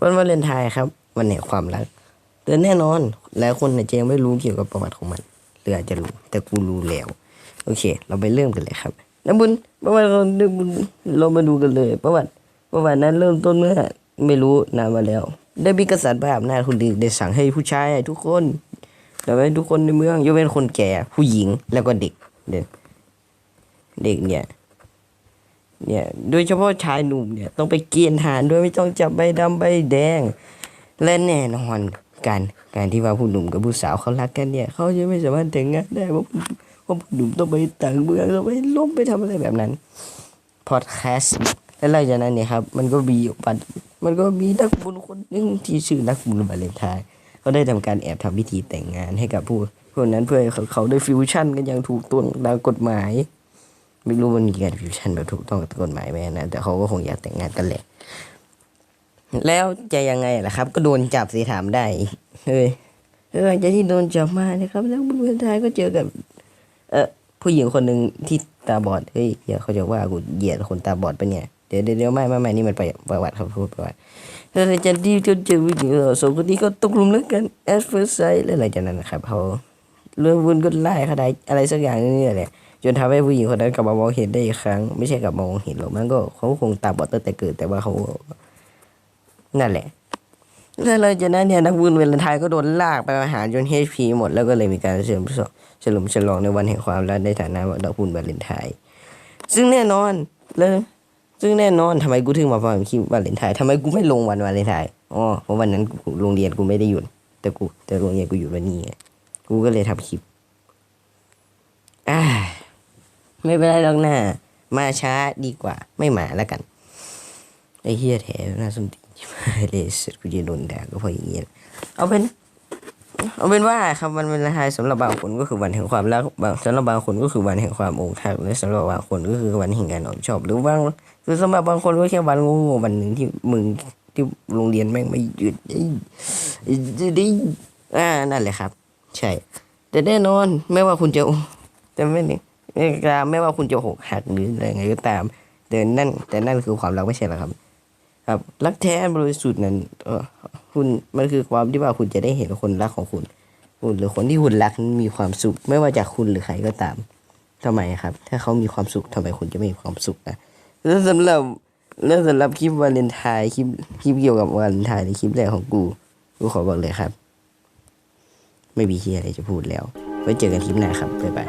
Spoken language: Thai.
วันวาเลนไทน์ครับ วันแห่งความรักแต่แน่นอนหลายคนอาจจะยังไม่รู้เกี่ยวกับประวัติของมันหรืออาจจะรู้แต่กูรู้แล้ว โอเค เราไปเริ่มกันเลยครับน้ำบุญประวัติของน้ำบุญเรามาดูกันเลย ประวัติประวัตินั้นเริ่มต้นเมื่อไม่รู้นานมาแล้ว ได้มีกษัตริย์บ้าอำนาจคนหนึ่งได้สั่งให้ผู้ชายทุกคนแต่ว่ทุกคนในเมืองยกเว้นคนแก่ผู้หญิงแล้วก็เด็กเด็กเด็กเนี่ย เนี่ยโดยเฉพาะชายหนุ่มเนี่ยต้องไปเกณฑ์ทหารด้วยไม่ต้องจับใบดำใบแดง และแน่นอนการการที่ว่าผู้หนุ่มกับผู้สาวเขารักกันเนี่ยเขาจะไม่สามารถแต่งงานได้เพราะเพราะผู้หนุ่มต้องไปต่างเมืองต้องไปล้มไปทำอะไรแบบนั้นพอดแคสต์และหลังจากนั้นเนี่ยครับมันก็มีปัดมันก็มีนักบุญคนหนึ่งที่ชื่อนักบุญบาเลนไทน์เขาได้ทำการแอบทำพิธีแต่งงานให้กับผู้คนนั้นเพื่อเขาเขาได้ฟิวชั่นกันอย่างถูกต้องตามกฎหมาย ไม่รู้มันมีการฟิวชั่นแบบถูกต้องกับกฎหมายไหมนะ แต่เขาก็คงอยากแต่งงานกันแหละ แล้วจะยังไงล่ะครับ ก็โดนจับสิถามได้เฮ้ยหลังจากที่โดนจับมานะครับ แล้วบนเวทีก็เจอกับ เออผู้หญิงคนหนึ่งที่ตาบอดเฮ้ยเดี๋ยวเขาจะว่ากูเหยียดคนตาบอดปะเนี่ยเดี๋ยวเดี๋ยวไม่ไม่ไม่นี่มันไปประวัติเขาพูดประวัติแล้วหลังจากที่เขาเจอผู้หญิงสองคนนี้ก็ตกลุมรักกัน at first sight แล้วหลังจากนั้นนะครับเขาเรื่องวุ่นก็ไล่เขาได้อะไรสักอย่างนี่แหละ จนทำให้ผู้หญิงคนนั้นกลับมามองเห็นได้อีกครั้ง ไม่ใช่กลับมองเห็นหรอกมันก็เขาคงตาบอดตั้งแต่เกิดแต่ว่าเขานั่นแหละแล้วหลังจากนั้นเนี่ยนักบุญเวลนไทน์ก็โดนลากไปอาหารจน HP หมดแล้วก็เลยมีการเฉลิมฉลองเฉลิมฉลองในวันแห่งความรักในฐานะวันดอกบุญวาเลนไทน์ซึ่งแน่นอนแล้วซึ่งแน่นอนทำไมกูถึงมาฟังคลิปวาเลนไทน์ทำไมกูไม่ลงวันวาเลนไทน์อ๋อเพราะวันนั้นโรงเรียนกูไม่ได้หยุดแต่กูแต่โรงเรียนกูหยุดวันนี้กูก็เลยทำคลิปอ่า ไม่เป็นไรหรอกนะมาช้าดีกว่า ไม่มาแล้วกันไอ้เฮียแถวน่าสนตีเลยสร็จกูจะโดนด่าก็เพราะอย่างเงี้ยเอาเป็น เอาเป็นว่าครับวันวาเลนไทน์สำหรับบางคนก็คือวันแห่งความรักบางสำหรับบางคนก็คือวันแห่งความอกหักและสำหรับบางคนก็คือวันแห่งการออกชอบหรือบางคือสำหรับบางคนก็แค่วันโง่ๆวันหนึ่งที่มึงที่โรงเรียนแม่งไม่หยุดไอ้ไอ้ดิอ่านั่นแหละครับ ใช่ แต่แน่นอนไม่ว่าคุณจะแต่ไม่เนี่ย ไม่กล้าไม่ว่าคุณจะหกหักหรืออะไรไงก็ตาม แต่นั่นแต่นั่นคือความรักไม่ใช่หรอครับ ครับรักแท้บริสุทธิ์นั้นเออคุณมันคือความที่ว่าคุณจะได้เห็นคนรักของคุณคุณหรือคนที่คุณรักนั้นมีความสุข ไม่ว่าจากคุณหรือใครก็ตามทำไมครับ ถ้าเขามีความสุขทำไมคุณจะไม่มีความสุขนะแล้วสำหรับแล้วสำหรับคลิปวาเลนไทน์คลิปคลิปเกี่ยวกับวาเลนไทน์ในคลิปแรกของกูกูขอบอกเลยครับ ไม่มีเฮียอะไรจะพูดแล้วไว้เจอกันคลิปหน้าครับบ๊ายบาย